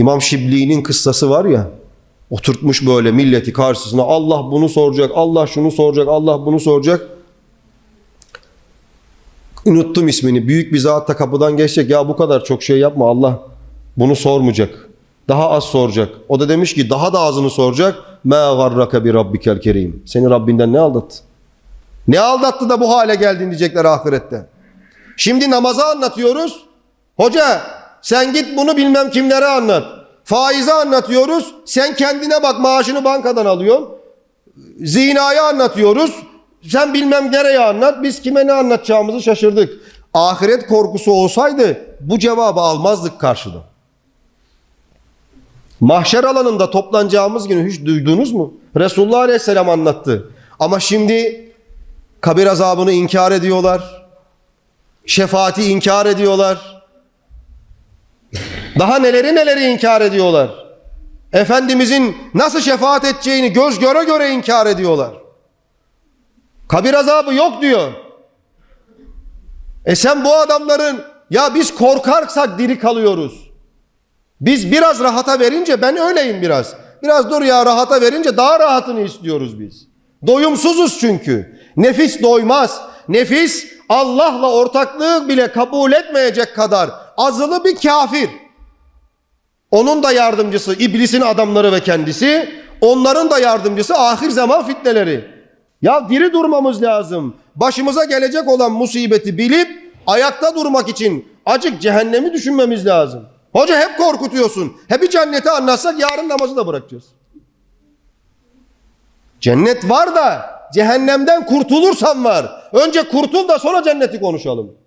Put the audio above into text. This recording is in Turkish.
İmam Şibli'nin kıssası var ya. Oturtmuş böyle milleti karşısına. Allah bunu soracak, Allah şunu soracak, Allah bunu soracak. Unuttum ismini. Büyük bir zat da kapıdan geçecek. Ya bu kadar çok şey yapma Allah bunu sormayacak. Daha az soracak. O da demiş ki daha da azını soracak. Ma garraka bi rabbikel kerim. Seni Rabbinden ne aldattı? Ne aldattı da bu hale geldin diyecekler ahirette. Şimdi namazı anlatıyoruz. Hoca sen git bunu bilmem kimlere anlat. Faizi anlatıyoruz. Sen kendine bak maaşını bankadan alıyorsun. Zinayı anlatıyoruz. Sen bilmem nereye anlat. Biz kime ne anlatacağımızı şaşırdık. Ahiret korkusu olsaydı bu cevabı almazdık karşıda. Mahşer alanında toplanacağımız günü hiç duydunuz mu? Resulullah Aleyhisselam anlattı. Ama şimdi kabir azabını inkar ediyorlar. Şefaati inkar ediyorlar. Daha neleri neleri inkar ediyorlar. Efendimizin nasıl şefaat edeceğini göz göre göre inkar ediyorlar. Kabir azabı yok diyor. E sen bu adamların ya biz korkarsak diri kalıyoruz. Biz biraz rahata verince ben öyleyim biraz. Biraz dur ya rahata verince daha rahatını istiyoruz biz. Doyumsuzuz çünkü. Nefis doymaz. Nefis Allah'la ortaklığı bile kabul etmeyecek kadar azılı bir kafir. Onun da yardımcısı iblisin adamları ve kendisi. Onların da yardımcısı ahir zaman fitneleri. Ya diri durmamız lazım. Başımıza gelecek olan musibeti bilip ayakta durmak için acık cehennemi düşünmemiz lazım. Hoca hep korkutuyorsun. Hep cenneti anlatsak yarın namazı da bırakacağız. Cennet var da cehennemden kurtulursan var. Önce kurtul da sonra cenneti konuşalım.